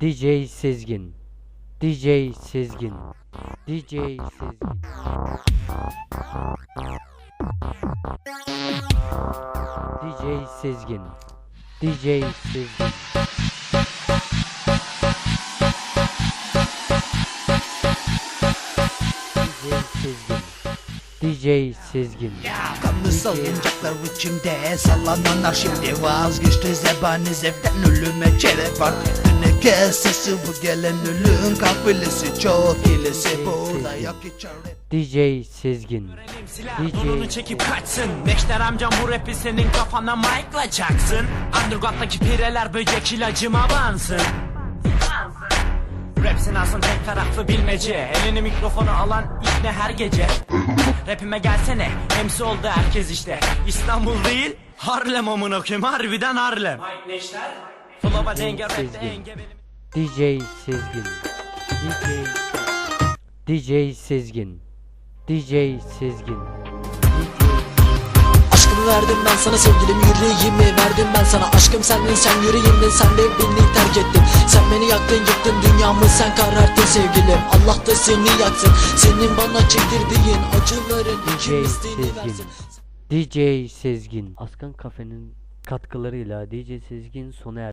DJ Sezgin. DJ Sezgin. DJ Sezgin. DJ Sezgin. DJ Sezgin. DJ Sezgin. DJ Sezgin. Kanlı salıncaklar içimde Sallanan şimdi vazgeçti zebani zevkten ölüme çerek var Kes sesi bu gelen ölüm kafilesi çok hilesi. Burada yok hiç çare. DJ Sezgin. DJ Bununu çekip kaçsın. Neşter amcam bu rapi senin kafana mic'la çaksın. Underground'daki pireler böcek ilacıma bansın Rap sinasın tek taraflı bilmece. Elini mikrofonu alan ikne her gece? Rapime gelsene MC oldu herkes işte. İstanbul değil Harlem amına koyayım harbiden Harlem. Mike Neşter Rapte Sezgin. DJ Sezgin DJ DJ Sezgin DJ Sezgin Aşkımı verdim ben sana sevgilim yüreğimi verdim ben sana Aşkım sendin sen yüreğimdin sen de beni terk ettin Sen beni yaktın yıktın dünyamı sen kararttın sevgilim Allah da seni yaksın Senin bana çektirdiğin acıların DJ Sezgin DJ Sezgin Askan Kafe'nin katkılarıyla DJ Sezgin sona erdi.